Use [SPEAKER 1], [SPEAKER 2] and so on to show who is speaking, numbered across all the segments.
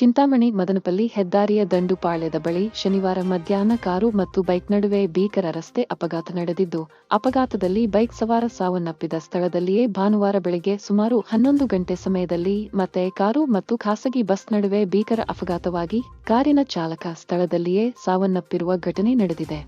[SPEAKER 1] ಚಿಂತಾಮಣಿ ಮದನಪಲ್ಲಿ ಹೆದ್ದಾರಿಯ ದಂಡುಪಾಳ್ಯದ ಬಳಿ ಶನಿವಾರ ಮಧ್ಯಾಹ್ನ ಕಾರು ಮತ್ತು ಬೈಕ್ ನಡುವೆ ಭೀಕರ ರಸ್ತೆ ಅಪಘಾತ ನಡೆದಿದ್ದು, ಅಪಘಾತದಲ್ಲಿ ಬೈಕ್ ಸವಾರ ಸಾವನ್ನಪ್ಪಿದ ಸ್ಥಳದಲ್ಲಿಯೇ ಭಾನುವಾರ ಬೆಳಗ್ಗೆ ಸುಮಾರು ಹನ್ನೊಂದು ಗಂಟೆ ಸಮಯದಲ್ಲಿ ಮತ್ತೆ ಕಾರು ಮತ್ತು ಖಾಸಗಿ ಬಸ್ ನಡುವೆ ಭೀಕರ ಅಪಘಾತವಾಗಿ ಕಾರಿನ ಚಾಲಕ ಸ್ಥಳದಲ್ಲಿಯೇ ಸಾವನ್ನಪ್ಪಿರುವ ಘಟನೆ ನಡೆದಿದೆ.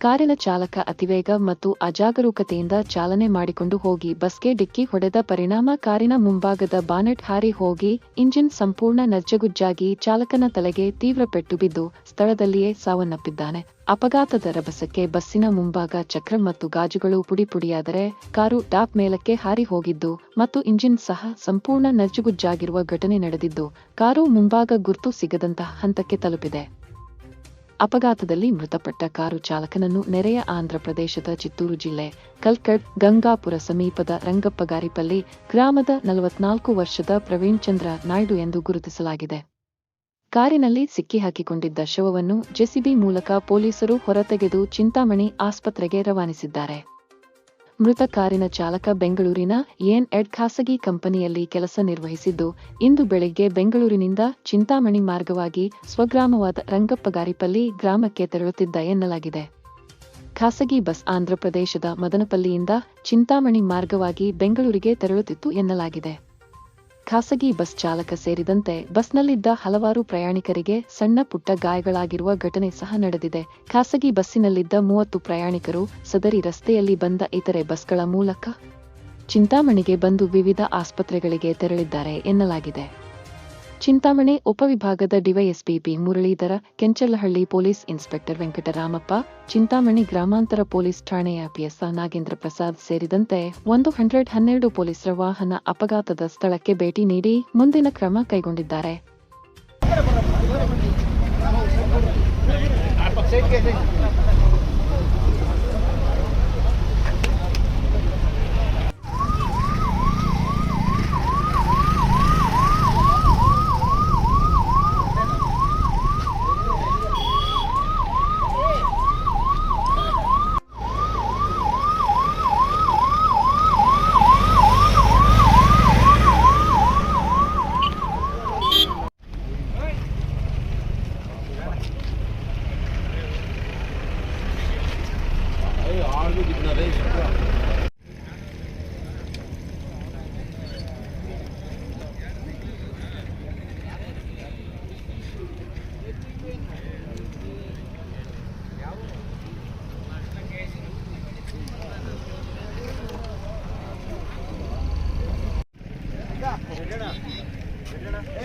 [SPEAKER 1] ಕಾರಿನ ಚಾಲಕ ಅತಿವೇಗ ಮತ್ತು ಅಜಾಗರೂಕತೆಯಿಂದ ಚಾಲನೆ ಮಾಡಿಕೊಂಡು ಹೋಗಿ ಬಸ್ಗೆ ಡಿಕ್ಕಿ ಹೊಡೆದ ಪರಿಣಾಮ ಕಾರಿನ ಮುಂಭಾಗದ ಬಾನೆಟ್ ಹಾರಿ ಹೋಗಿ ಇಂಜಿನ್ ಸಂಪೂರ್ಣ ನಜ್ಜಗುಜ್ಜಾಗಿ ಚಾಲಕನ ತಲೆಗೆ ತೀವ್ರ ಪೆಟ್ಟು ಬಿದ್ದು ಸ್ಥಳದಲ್ಲಿಯೇ ಸಾವನ್ನಪ್ಪಿದ್ದಾನೆ. ಅಪಘಾತದ ರಭಸಕ್ಕೆ ಬಸ್ಸಿನ ಮುಂಭಾಗ ಚಕ್ರ ಮತ್ತು ಗಾಜುಗಳು ಪುಡಿ ಪುಡಿಯಾದರೆ ಕಾರು ಟಾಪ್ ಮೇಲಕ್ಕೆ ಹಾರಿ ಹೋಗಿದ್ದು ಮತ್ತು ಇಂಜಿನ್ ಸಹ ಸಂಪೂರ್ಣ ನಜ್ಜುಗುಜ್ಜಾಗಿರುವ ಘಟನೆ ನಡೆದಿದ್ದು, ಕಾರು ಮುಂಭಾಗ ಗುರ್ತು ಸಿಗದಂತಹ ಹಂತಕ್ಕೆ ತಲುಪಿದೆ. ಅಪಘಾತದಲ್ಲಿ ಮೃತಪಟ್ಟ ಕಾರು ಚಾಲಕನನ್ನು ನೆರೆಯ ಆಂಧ್ರ ಪ್ರದೇಶದ ಚಿತ್ತೂರು ಜಿಲ್ಲೆ ಕಲ್ಕಡ್ ಗಂಗಾಪುರ ಸಮೀಪದ ರಂಗಪ್ಪಗಾರಿಪಲ್ಲಿ ಗ್ರಾಮದ ನಲವತ್ನಾಲ್ಕು ವರ್ಷದ ಪ್ರವೀಣ್ ಚಂದ್ರ ನಾಯ್ಡು ಎಂದು ಗುರುತಿಸಲಾಗಿದೆ. ಕಾರಿನಲ್ಲಿ ಸಿಕ್ಕಿಹಾಕಿಕೊಂಡಿದ್ದ ಶವವನ್ನು ಜೆಸಿಬಿ ಮೂಲಕ ಪೊಲೀಸರು ಹೊರತೆಗೆದು ಚಿಂತಾಮಣಿ ಆಸ್ಪತ್ರೆಗೆ ರವಾನಿಸಿದ್ದಾರೆ. ಮೃತ ಕಾರಿನ ಚಾಲಕ ಬೆಂಗಳೂರಿನ ಎನ್ ಎಡ್ ಖಾಸಗಿ ಕಂಪನಿಯಲ್ಲಿ ಕೆಲಸ ನಿರ್ವಹಿಸಿದ್ದು, ಇಂದು ಬೆಳಗ್ಗೆ ಬೆಂಗಳೂರಿನಿಂದ ಚಿಂತಾಮಣಿ ಮಾರ್ಗವಾಗಿ ಸ್ವಗ್ರಾಮವಾದ ರಂಗಪ್ಪಗಾರಿಪಲ್ಲಿ ಗ್ರಾಮಕ್ಕೆ ತೆರಳುತ್ತಿದ್ದ ಎನ್ನಲಾಗಿದೆ. ಖಾಸಗಿ ಬಸ್ ಆಂಧ್ರಪ್ರದೇಶದ ಮದನಪಲ್ಲಿಯಿಂದ ಚಿಂತಾಮಣಿ ಮಾರ್ಗವಾಗಿ ಬೆಂಗಳೂರಿಗೆ ತೆರಳುತ್ತಿತ್ತು ಎನ್ನಲಾಗಿದೆ. ಖಾಸಗಿ ಬಸ್ ಚಾಲಕ ಸೇರಿದಂತೆ ಬಸ್ನಲ್ಲಿದ್ದ ಹಲವಾರು ಪ್ರಯಾಣಿಕರಿಗೆ ಸಣ್ಣ ಪುಟ್ಟ ಗಾಯಗಳಾಗಿರುವ ಘಟನೆ ಸಹ ನಡೆದಿದೆ. ಖಾಸಗಿ ಬಸ್ಸಿನಲ್ಲಿದ್ದ ಮೂವತ್ತು ಪ್ರಯಾಣಿಕರು ಸದರಿ ರಸ್ತೆಯಲ್ಲಿ ಬಂದ ಇತರೆ ಬಸ್ಗಳ ಮೂಲಕ ಚಿಂತಾಮಣಿಗೆ ಬಂದು ವಿವಿಧ ಆಸ್ಪತ್ರೆಗಳಿಗೆ ತೆರಳಿದ್ದಾರೆ ಎನ್ನಲಾಗಿದೆ. ಚಿಂತಾಮಣಿ ಉಪವಿಭಾಗದ DYSP B Muralidhara Kenchalahalli police inspector Venkataramappa, Chintamani ಗ್ರಾಮಾಂತರ ಪೊಲೀಸ್ ಠಾಣೆಯ ಪಿಎಸ್ಐ ನಾಗೇಂದ್ರ ಪ್ರಸಾದ್ ಸೇರಿದಂತೆ ಒಂದು ಹಂಡ್ರೆಡ್ ಹನ್ನೆರಡು ಪೊಲೀಸರ ವಾಹನ ಅಪಘಾತದ ಸ್ಥಳಕ್ಕೆ ಭೇಟಿ ನೀಡಿ ಮುಂದಿನ ಕ್ರಮ ಕೈಗೊಂಡಿದ್ದಾರೆ.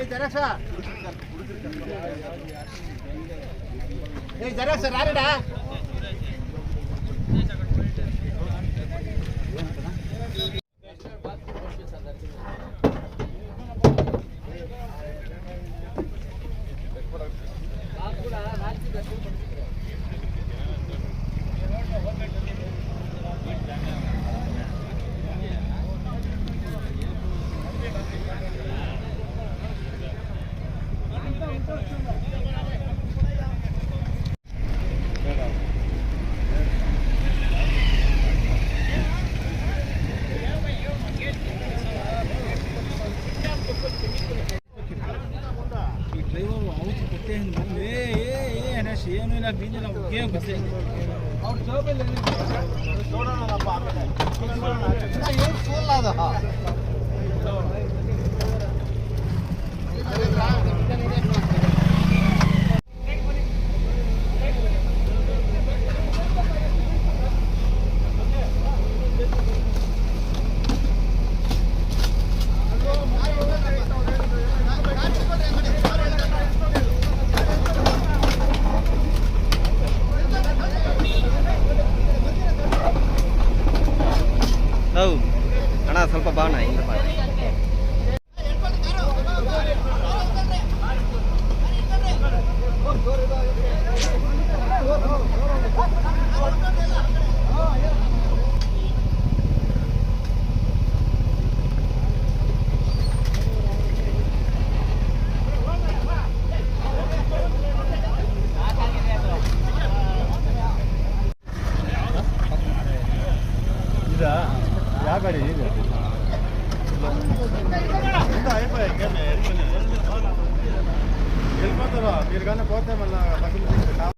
[SPEAKER 2] ಏಯ್ ಜರಾಕ್ಷ ಏಯ್ ಜರಾಕ್ಷ
[SPEAKER 3] ಏನು ಇಲ್ಲ ಬೀಜ ನಾವು ಗೇಮ್ ಬರ್ತೀವಿ ಅವ್ರು ಜೋಬಲ್ಲಿ
[SPEAKER 2] ಏನು
[SPEAKER 4] ನೋಡೋಣ ಸ್ವಲ್ಪ ಬಾಣ ಹಿಂಗೆ ಹಿಂದೆ ಬಾ.
[SPEAKER 2] ಯಾವ ಗಾಡಿ ಇದೆ? మీరు కానీ పోతే మళ్ళీ